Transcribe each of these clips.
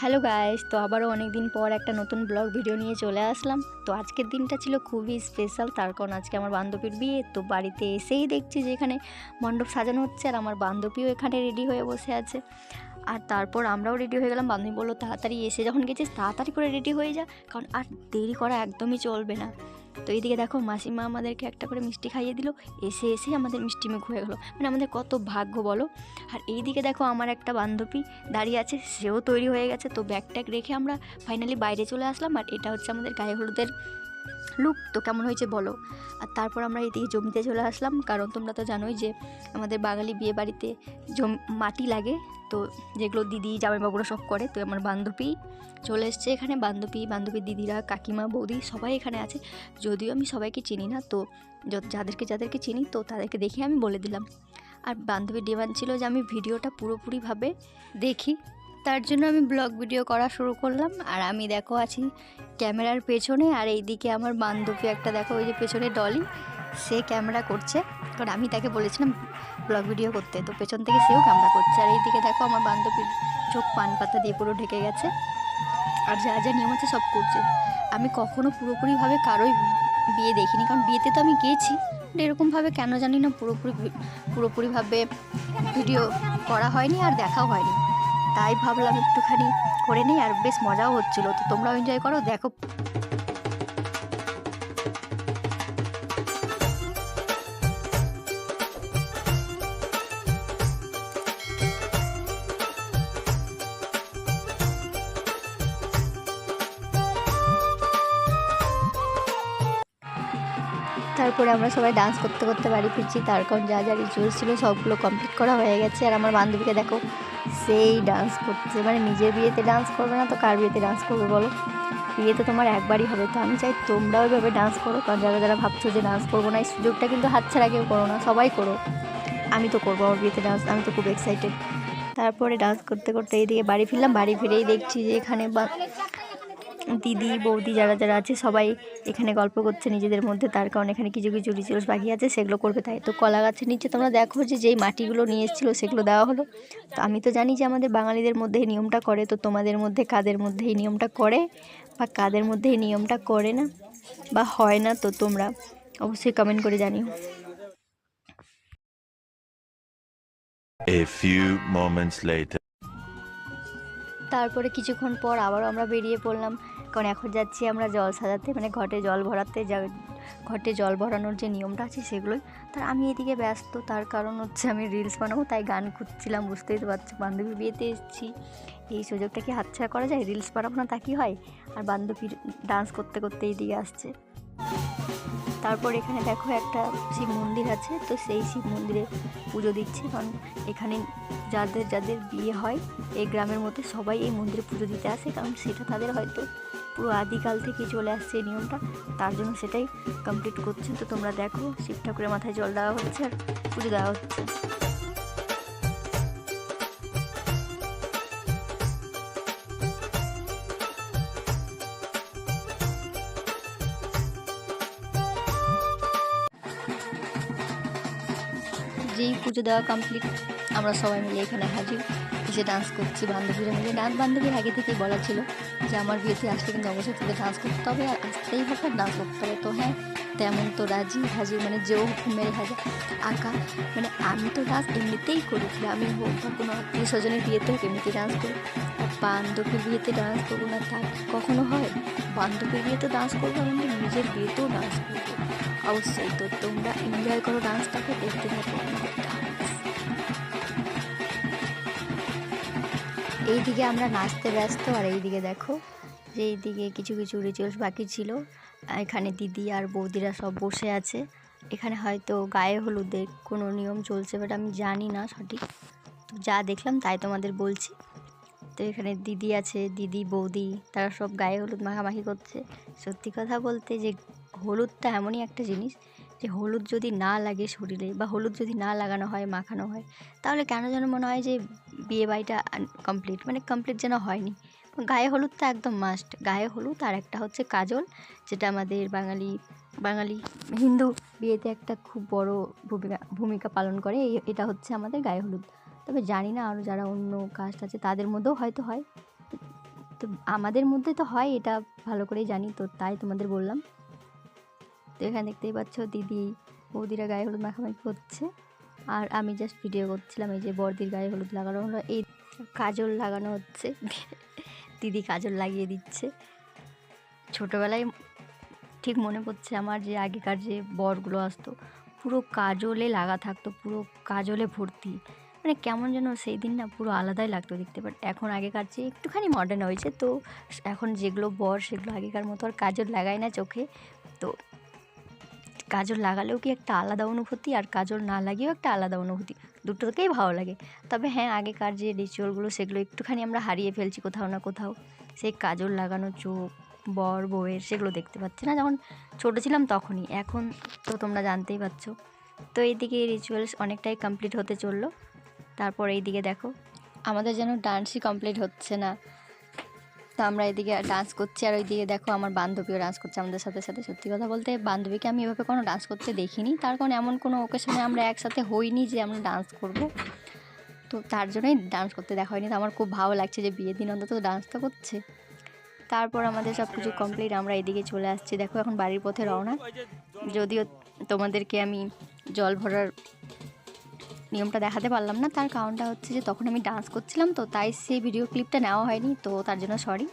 Hello guys, তো আবারও অনেক দিন পর একটা নতুন ব্লগ ভিডিও নিয়ে চলে আসলাম। তো আজকের দিনটা ছিল খুবই স্পেশাল তার কারণ আজকে আমার বান্ধবীর বিয়ে। তো বাড়িতে এসেই দেখছি যে এখানে মণ্ডপ সাজানো হচ্ছে আর আমার বান্ধবীও এখানে রেডি হয়ে বসে আছে। আর তারপর আমরাও রেডি হয়ে গেলাম। বান্ধবী বলল, তাড়াতাড়ি এসে যখন গেছিস, তাড়াতাড়ি করে রেডি হয়ে যা, কারণ আর দেরি করা একদমই চলবে না। তো এইদিকে দেখো মাসিমা আমাদেরকে একটা করে মিষ্টি খাইয়ে দিল। এসে এসে আমাদের মিষ্টি মুখ হয়ে গেলো। মানে আমাদের কত ভাগ্য বলো। আর এইদিকে দেখো আমার একটা বান্ধবী দাঁড়িয়ে আছে, সেও তৈরি হয়ে গেছে। তো ব্যাগ ট্যাগ রেখে আমরা ফাইনালি বাইরে চলে আসলাম। আর এটা হচ্ছে আমাদের গায়ে হলুদের লুক, তো কেমন হয়েছে বলো। আর তারপর আমরা এইদিকে জমিতে চলে আসলাম, কারণ তোমরা তো জানোই যে আমাদের বাঙালি বিয়ে বাড়িতে মাটি লাগে, তো যেগুলো দিদি, জামাইবাবুরা সব করে, তো আমার বান্ধবী চলে এসছে এখানে। বান্ধবী বান্ধবীর দিদিরা, কাকিমা, বৌদি সবাই এখানে আছে। যদিও আমি সবাইকে চিনি না, তো যাদেরকে যাদেরকে চিনি, তো তাদেরকে দেখে আমি বলে দিলাম। আর বান্ধবীর ডিমান্ড ছিল যে আমি ভিডিওটা পুরোপুরিভাবে দেখি তার জন্য আমি ব্লগ ভিডিও করা শুরু করলাম। আর আমি দেখো আছি ক্যামেরার পেছনে, আর এইদিকে আমার বান্ধবী একটা দেখো, ওই যে পেছনে ডলি, সে ক্যামেরা করছে। কারণ আমি তাকে বলেছিলাম ব্লগ ভিডিও করতে, তো পেছন থেকে সেও ক্যামেরা করছে। আর এইদিকে দেখো আমার বান্ধবীর চোখ পান পাতা দিয়ে পুরো ঢেকে গেছে। আর যা যা নিয়ম আছে সব করছে। আমি কখনও পুরোপুরিভাবে কারোই বিয়ে দেখিনি, কারণ বিয়েতে তো আমি গিয়েছি এরকমভাবে কেন জানি না পুরোপুরি পুরোপুরিভাবে ভিডিও করা হয়নি আর দেখাও হয়নি। তাই ভাবলাম একটুখানি করে নিই আর বেশ মজাও হচ্ছিল। তো তোমরাও এনজয় করো, দেখো। তারপরে আমরা সবাই ডান্স করতে করতে বাড়ি ফিরছি। তার কারণ যা যা রিচুয়ালস ছিল সবগুলো কমপ্লিট করা হয়ে গেছে। আর আমার বান্ধবীকে দেখো সেই ডান্স করছে। মানে নিজের বিয়েতে ডান্স করবে না তো কার বিয়েতে ডান্স করবে বলো? বিয়েতে তোমার একবারই হবে। তো আমি চাই তোমরাও এভাবে ডান্স করো। কারণ যারা যারা ভাবছ যে ডান্স করব না, এই সুযোগটা কিন্তু হাতছাড়া কেউ করো না। সবাই করো। আমি তো করব আমার বিয়েতে ডান্স আমি তো খুব এক্সাইটেড তারপরে ডান্স করতে করতে এইদিকে বাড়ি ফিরলাম। বাড়ি ফিরেই দেখছি যে এখানে বা দিদি বৌদি যারা যারা আছে সবাই এখানে গল্প করছে নিজেদের মধ্যে। তার কারণ এখানে কিছু কিছু রিচুয়ালস বাকি আছে সেগুলো করবে তাই। তো কলা গাছের নিচে তোমরা দেখো যে যেই মাটিগুলো নিয়ে এসেছিল সেগুলো দেওয়া হলো। তো আমি তো জানি যে আমাদের বাঙালিদের মধ্যে এই নিয়মটা করে তো তোমাদের মধ্যে কাদের মধ্যে এই নিয়মটা করে বা কাদের মধ্যে এই নিয়মটা করে না বা হয় না তো তোমরা অবশ্যই কমেন্ট করে জানিও। A few moments later. তারপরে কিছুক্ষণ পর আবারও আমরা বেরিয়ে পড়লাম। কারণ এখন যাচ্ছি আমরা জল সাজাতে মানে ঘটে জল ভরাতে, যা ঘটে জল ভরানোর যে নিয়মটা আছে সেগুলোই। তার আমি এদিকে ব্যস্ত, তার কারণ হচ্ছে আমি রিলস বানাবো, তাই গান খুঁজছিলাম, বুঝতেই তো পারছি, বান্ধবী বিয়েতে এসেছি। এই সুযোগটা কি হাতছাড়া করা যায়? রিলস বানাবো না তা কি হয়? আর বান্ধবীর ডান্স করতে করতে এইদিকে আসছে। তারপর এখানে দেখো একটা শিব মন্দির আছে, তো সেই শিব মন্দিরে পুজো দিচ্ছে। কারণ এখানে যাদের যাদের বিয়ে হয়, এই গ্রামের মধ্যে সবাই এই মন্দিরে পুজো দিতে আসে। কারণ সেটা তাদের হয়তো পুরো আদিকাল থেকে চলে আসছে এই নিয়মটা। তার জন্য সেটাই কমপ্লিট করছে। তো তোমরা দেখো, শিব ঠাকুরের মাথায় জল দেওয়া হচ্ছে আর পুজো দেওয়া হচ্ছে। যেই পুজো দেওয়া কমপ্লিট আমরা সবাই মিলে এখানে হাজির। এসে ডান্স করছি, বান্ধবীরা মিলে। ডান্স বান্ধবীর আগে থেকেই বলা ছিল যে, আমার বিয়েতে আসলে কিন্তু অবশ্যই তোদের ডান্স করতে হবে আর আসতেই হবে ডান্স করতে হবে। তো হ্যাঁ তেমন তো রাজি, হাজির মানে যেও মেরে হাজার আঁকা মানে আমি তো ডান্স এমনিতেই করি আমি হোক বা কোনো আত্মীয় স্বজনের বিয়েতে হোক এমনিতেই ডান্স করি। আর বান্ধবীর বিয়েতে ডান্স করব না, তা কখনো হয়? বান্ধবীর বিয়েতে ডান্স করব আমি নিজের বিয়েতেও ডান্স করব। অবশ্যই, তো তোমরা এনজয় করো ডান্সটাকে দেখতে থাকো এইদিকে আমরা নাচতে ব্যস্ত, আর এইদিকে দেখো যে এইদিকে কিছু কিছু রিচুয়ালস বাকি ছিল। এখানে দিদি আর বৌদিরা সব বসে আছে। এখানে হয়তো গায়ে হলুদের কোনো নিয়ম চলছে বাট আমি জানি না সঠিক। তো যা দেখলাম তাই তোমাদের বলছি। তো এখানে দিদি আছে, দিদি, বৌদি, তারা সব গায়ে হলুদ মাখামাখি করছে। সত্যি কথা বলতে যে হলুদটা এমনই একটা জিনিস যে হলুদ যদি না লাগে শরীরে বা হলুদ যদি না লাগানো হয়, মাখানো হয়, তাহলে কেন যেন মনে হয় যে বিয়ে বাড়িটা কমপ্লিট মানে কমপ্লিট যেন হয়নি। গায়ে হলুদটা একদম মাস্ট গায়ে হলুদ আর একটা হচ্ছে কাজল, যেটা আমাদের বাঙালি বাঙালি হিন্দু বিয়েতে একটা খুব বড় ভূমিকা ভূমিকা পালন করে এটা হচ্ছে আমাদের গায়ে হলুদ। তবে জানি না আরও যারা অন্য কাস্ট আছে, তাদের মধ্যেও হয়তো হয়। তো আমাদের মধ্যে তো হয়, এটা ভালো করেই জানি, তো তাই তোমাদের বললাম। এখানে দেখতেই পাচ্ছ দিদি বৌদিরা গায়ে হলুদ মাখামাখি করছে। আর আমি জাস্ট ভিডিও করছিলাম, এই যে বর্দির গায়ে হলুদ লাগানো হলো, এই কাজল লাগানো হচ্ছে। দিদি কাজল লাগিয়ে দিচ্ছে। ছোটোবেলায় ঠিক মনে পড়ছে আমার যে আগেকার যে বরগুলো আসতো, পুরো কাজলে লাগা থাকতো, পুরো কাজলে ভর্তি। মানে কেমন যেন সেই দিন না পুরো আলাদাই লাগতো দেখতে বাট এখন আগেকার চেয়ে একটুখানি মডার্ন হয়েছে, তো এখন যেগুলো বর সেগুলো আগেকার মতো আর কাজল লাগায় না চোখে, তো কাজল লাগালেও কি একটা আলাদা অনুভূতি আর কাজল না লাগিয়েও একটা আলাদা অনুভূতি? দুটোকেই ভালো লাগে। তবে হ্যাঁ আগেকার যে রিচুয়ালগুলো সেগুলো একটুখানি আমরা হারিয়ে ফেলছি কোথাও না কোথাও। সেই কাজল লাগানো চোখ, বর, বউয়ের, সেগুলো দেখতে পাচ্ছি না। যখন ছোটো ছিলাম তখনই। এখন তো তোমরা জানতেই পারছ। তো এইদিকে রিচুয়ালস অনেকটাই কমপ্লিট হতে চলল। তারপর এইদিকে দেখো। আমাদের যেন ডান্সই কমপ্লিট হচ্ছে না। তো আমরা এদিকে ডান্স করছি আর ওইদিকে দেখো আমার বান্ধবীও ডান্স করছে আমাদের সাথে সাথে। সত্যি কথা বলতে বান্ধবীকে আমি এভাবে কোনো ডান্স করতে দেখিনি। তার কারণ এমন কোনো ওকেশনে আমরা একসাথে হইনি যে আমরা ডান্স করব। তো তার জন্যই ডান্স করতে দেখা হয়নি। তো আমার খুব ভালো লাগছে যে বিয়ের দিন অন্তত ডান্স তো করছে। তারপর আমাদের সব কিছু কমপ্লিট আমরা এদিকে চলে আসছি। দেখো এখন বাড়ির পথে রওনা। যদিও তোমাদেরকে আমি জল ভরার নিয়মটা দেখাতে পারলাম না। তার কারণটা হচ্ছে যে, তখন আমি ডান্স করছিলাম তো, তাই সেই ভিডিও ক্লিপটা নেওয়া হয়নি। তো তার জন্য সরি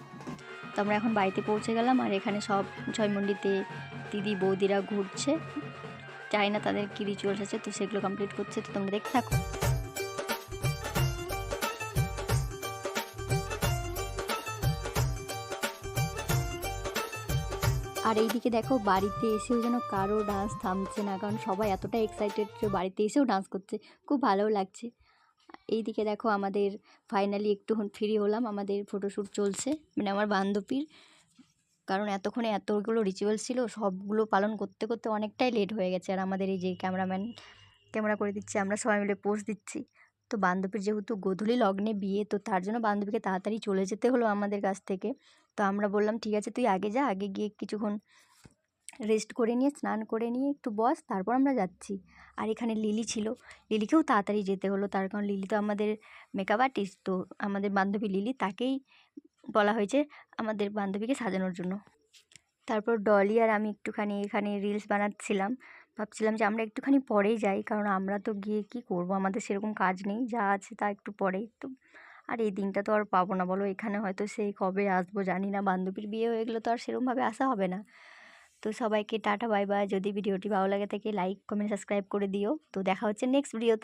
তো আমরা এখন বাড়িতে পৌঁছে গেলাম আর এখানে সব জয়মন্ডিতে দিদি, বৌদিরা ঘুরছে। চাই না তাদের কী রিচুয়ালস আছে, তো সেগুলো কমপ্লিট করছে। তো তোমরা দেখতে থাকো। আর এইদিকে দেখো বাড়িতে এসেও যেন কারও ডান্স থামছে না, কারণ সবাই এতটা এক্সাইটেড যে বাড়িতে এসেও ডান্স করছে। খুব ভালোও লাগছে। এইদিকে দেখো আমাদের ফাইনালি একটু ফ্রি হলাম, আমাদের ফটোশ্যুট চলছে মানে আমার বান্ধবীর। কারণ এতক্ষণে এতগুলো রিচুয়াল ছিল, সবগুলো পালন করতে করতে অনেকটাই লেট হয়ে গেছে। আর আমাদের এই যে ক্যামেরাম্যান ক্যামেরা করে দিচ্ছে, আমরা সবাই মিলে পোস্ট দিচ্ছি। তো বান্ধবীর যেহেতু গোধূলি লগ্নে বিয়ে, তো তার জন্য বান্ধবীকে তাড়াতাড়ি চলে যেতে হলো আমাদের কাছ থেকে। তো আমরা বললাম, ঠিক আছে, তুই আগে যা, আগে গিয়ে কিছুক্ষণ রেস্ট করে নিয়ে, স্নান করে নিয়ে একটু বস, তারপর আমরা যাচ্ছি। আর এখানে লিলি ছিল। লিলিকেও তাড়াতাড়ি যেতে হলো, তার কারণ লিলি তো আমাদের মেকআপ আর্টিস্ট তো আমাদের বান্ধবী লিলি, তাকেই বলা হয়েছে আমাদের বান্ধবীকে সাজানোর জন্য। তারপর ডলি আর আমি একটুখানি এখানে রিলস বানাচ্ছিলাম। ভাবছিলাম যে আমরা একটুখানি পরেই যাই, কারণ আমরা তো গিয়ে কি করব? আমাদের সেরকম কাজ নেই, যা আছে তা একটু পরেই, তো আর এই দিনটা তো আর পাবো না বলো। এখানে হয়তো সেই কবে আসব জানি না। বান্ধবীর বিয়ে হয়ে গেলে তো আর সেরকমভাবে আসা হবে না। তো সবাইকে টাটা, বাই বাই। যদি ভিডিওটি ভালো লাগে থাকে লাইক কমেন্ট সাবস্ক্রাইব করে দিও। তো দেখা হচ্ছে নেক্সট ভিডিওতে